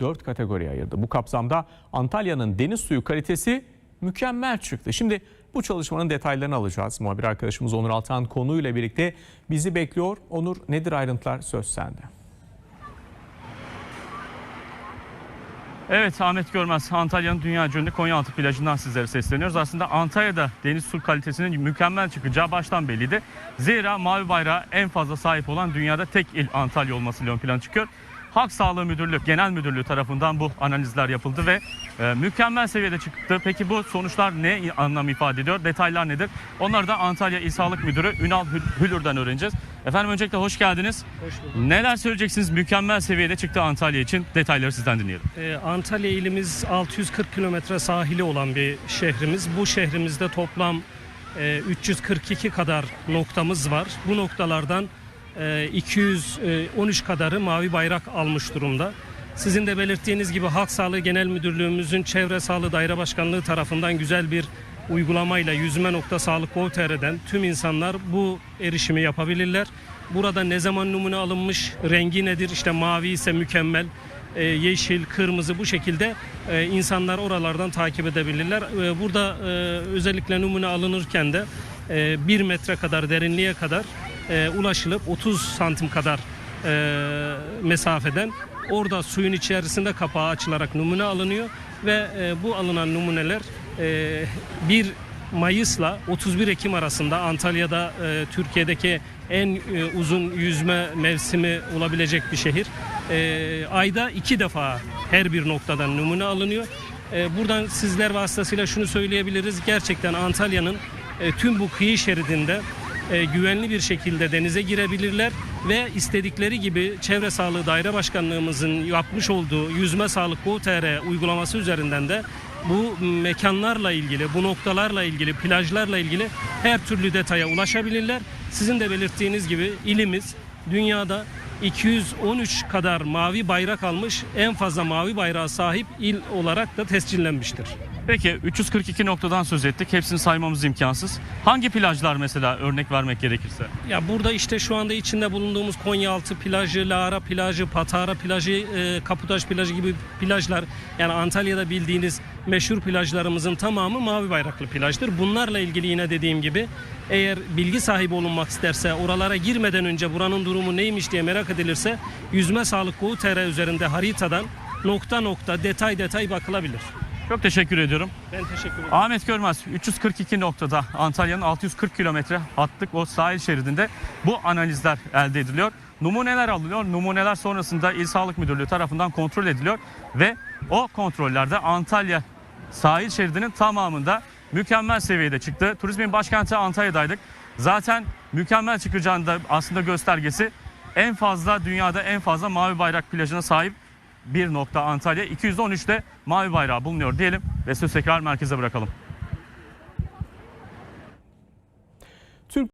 dört kategoriye ayırdı. Bu kapsamda Antalya'nın deniz suyu kalitesi mükemmel çıktı. Şimdi bu çalışmanın detaylarını alacağız. Muhabir arkadaşımız Onur Altan konuyla birlikte bizi bekliyor. Onur nedir ayrıntılar söz sende. Evet Ahmet Görmez Antalya'nın dünya ünlü Konyaaltı plajından sizlere sesleniyoruz. Aslında Antalya'da deniz su kalitesinin mükemmel çıkacağı baştan belliydi. Zira mavi bayrağa en fazla sahip olan dünyada tek il Antalya olmasıyla ön plana çıkıyor. Halk Sağlığı Müdürlüğü, Genel Müdürlüğü tarafından bu analizler yapıldı ve e, mükemmel seviyede çıktı. Peki bu sonuçlar ne anlam ifade ediyor? Detaylar nedir? Onları da Antalya İl Sağlık Müdürü Ünal Hül- Hülür'den öğreneceğiz. Efendim öncelikle hoş geldiniz. Neler söyleyeceksiniz? Mükemmel seviyede çıktı Antalya için. Detayları sizden dinleyelim. Ee, Antalya ilimiz 640 kilometre sahili olan bir şehrimiz. Bu şehrimizde toplam e, 342 kadar noktamız var. Bu noktalardan 213 kadarı mavi bayrak almış durumda. Sizin de belirttiğiniz gibi Halk Sağlığı Genel Müdürlüğümüzün Çevre Sağlığı Daire Başkanlığı tarafından güzel bir uygulamayla yüzme nokta sağlık Gov.tr'den tüm insanlar bu erişimi yapabilirler. Burada ne zaman numune alınmış, rengi nedir? İşte mavi ise mükemmel, e, yeşil, kırmızı bu şekilde e, insanlar oralardan takip edebilirler. E, Burada e, özellikle numune alınırken de e, 1 metre kadar derinliğe kadar e, ulaşılıp 30 santim kadar e, mesafeden orada suyun içerisinde kapağı açılarak numune alınıyor ve e, bu alınan numuneler e, 1 Mayıs'la 31 Ekim arasında Antalya'da e, Türkiye'deki en e, uzun yüzme mevsimi olabilecek bir şehir. E, ayda iki defa her bir noktadan numune alınıyor. E, buradan sizler vasıtasıyla şunu söyleyebiliriz. Gerçekten Antalya'nın e, tüm bu kıyı şeridinde e, güvenli bir şekilde denize girebilirler ve istedikleri gibi Çevre Sağlığı Daire Başkanlığımızın yapmış olduğu Yüzme Sağlık Gov.tr uygulaması üzerinden de bu mekanlarla ilgili, bu noktalarla ilgili, plajlarla ilgili her türlü detaya ulaşabilirler. Sizin de belirttiğiniz gibi ilimiz dünyada 213 kadar mavi bayrak almış, en fazla mavi bayrağa sahip il olarak da tescillenmiştir. Peki 342 noktadan söz ettik. Hepsini saymamız imkansız. Hangi plajlar mesela örnek vermek gerekirse? Ya burada işte şu anda içinde bulunduğumuz Konyaaltı plajı, Lara plajı, Patara plajı, e, Kaputaş plajı gibi plajlar yani Antalya'da bildiğiniz meşhur plajlarımızın tamamı mavi bayraklı plajdır. Bunlarla ilgili yine dediğim gibi eğer bilgi sahibi olunmak isterse oralara girmeden önce buranın durumu neymiş diye merak edilirse Yüzme Sağlık Gov.tr üzerinde haritadan nokta nokta detay detay bakılabilir. Çok teşekkür ediyorum. Ben teşekkür ederim. Ahmet Görmez 342 noktada Antalya'nın 640 kilometre hattık o sahil şeridinde bu analizler elde ediliyor. Numuneler alınıyor. Numuneler sonrasında İl Sağlık Müdürlüğü tarafından kontrol ediliyor ve o kontrollerde Antalya sahil şeridinin tamamında mükemmel seviyede çıktı. Turizmin başkenti Antalya'daydık. Zaten mükemmel çıkacağını da aslında göstergesi en fazla dünyada en fazla mavi bayrak plajına sahip bir nokta Antalya. 213'te mavi bayrağı bulunuyor diyelim ve söz tekrar merkeze bırakalım.